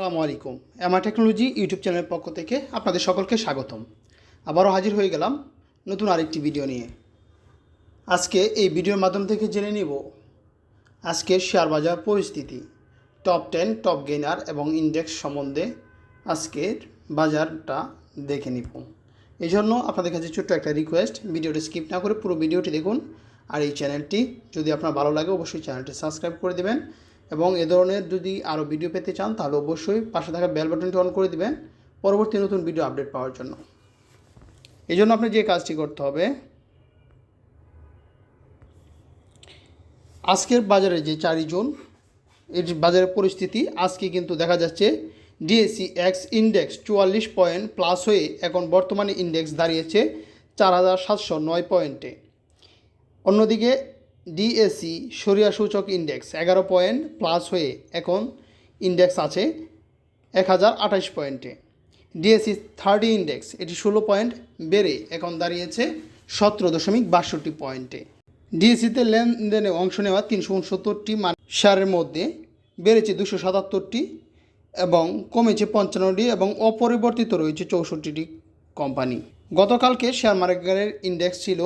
আসসালামু আলাইকুম। এমা technology YouTube চ্যানেলের পক্ষ থেকে আপনাদের সকলকে স্বাগতম। আবারও হাজির হয়ে গেলাম নতুন আরেকটি ভিডিও নিয়ে। আজকে এই ভিডিওর মাধ্যম থেকে জেনে নিব আজকের শেয়ার বাজার পরিস্থিতি। টপ টেন, টপ গেইনার এবং ইন্ডেক্স সম্বন্ধে আজকের বাজারটা দেখে নিব। এই জন্য আপনাদের কাছে ছোট্ট একটা রিকোয়েস্ট, ভিডিওটি স্কিপ না করে পুরো ভিডিওটি দেখুন। আর এই চ্যানেলটি যদি আপনার ভালো লাগে, অবশ্যই চ্যানেলটি সাবস্ক্রাইব করে দেবেন। এবং এ ধরনের যদি আরও ভিডিও পেতে চান, তাহলে অবশ্যই পাশে থাকা বেল বাটনটি অন করে দিবেন পরবর্তী নতুন ভিডিও আপডেট পাওয়ার জন্য। এই জন্য আপনি যে কাজটি করতে হবে, আজকের বাজারে যে চারি জুন এর বাজারের পরিস্থিতি আজকে কিন্তু দেখা যাচ্ছে ডিএসসি এক্স ইন্ডেক্স চুয়াল্লিশ পয়েন্ট প্লাস হয়ে এখন বর্তমানে ইন্ডেক্স দাঁড়িয়েছে চার হাজার সাতশো নয় পয়েন্টে অন্যদিকে ডিএসসি সরিয়া সূচক ইন্ডেক্স এগারো পয়েন্ট প্লাস হয়ে এখন ইন্ডেক্স আছে এক হাজার আঠাশ পয়েন্টে। ডিএসসি থার্টি ইন্ডেক্স, এটি ষোলো পয়েন্ট বেড়ে এখন দাঁড়িয়েছে সতেরো দশমিক বাষট্টি পয়েন্টে। ডিএসসিতে লেনদেনে অংশ নেওয়া তিনশো উনসত্তরটি মান শেয়ারের মধ্যে বেড়েছে দুশো সাতাত্তরটি এবং কমেছে পঞ্চান্নটি এবং অপরিবর্তিত রয়েছে চৌষট্টিটি কোম্পানি। গতকালকে শেয়ার মার্কেটের ইন্ডেক্স ছিল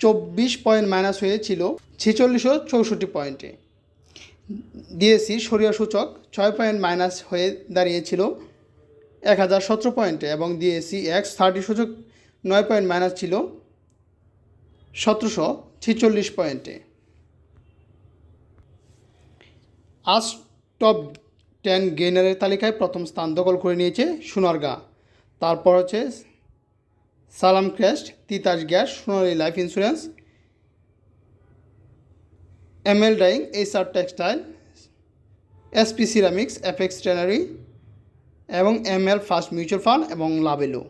চব্বিশ পয়েন্ট মাইনাস হয়েছিল ছেচল্লিশশো চৌষট্টি পয়েন্টে। ডিএসসি সরিয়া সূচক ছয় পয়েন্ট মাইনাস হয়ে দাঁড়িয়েছিল এক হাজার সতেরো পয়েন্টে এবং ডিএসসি এক্স থার্টি সূচক নয় পয়েন্ট মাইনাস ছিল সতেরোশো ছেচল্লিশ পয়েন্টে। আজ টপ টেন গেইনারের তালিকায় প্রথম স্থান দখল করে নিয়েছে সোনারগা। তারপর হচ্ছে Salam crest, Titas gas, Sonali life insurance, M L dyeing HR textile SP ceramics FX ট্রেনারি এবং M L first mutual fund এবং লাভেলো।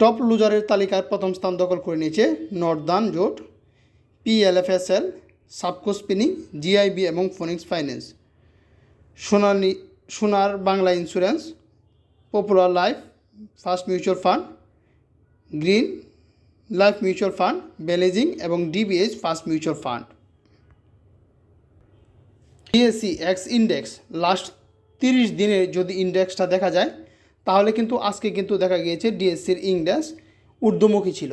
টপ লুজারের তালিকায় প্রথম স্থান দখল করে নিয়েছে নর্দার্ন জোট পিএলএফএসএল সাবকো স্পিনিং জিআইবি এবং phoenix finance. Sonali Sonar Bangla insurance, popular life first mutual fund, green life mutual fund, বেলেজিং এবং DBS first mutual fund. DSC X index, last তিরিশ দিনের যদি ইন্ডেক্সটা দেখা যায়, তাহলে কিন্তু আজকে কিন্তু দেখা গিয়েছে ডিএসসির ইন্ডেক্স ঊর্ধ্বমুখী ছিল।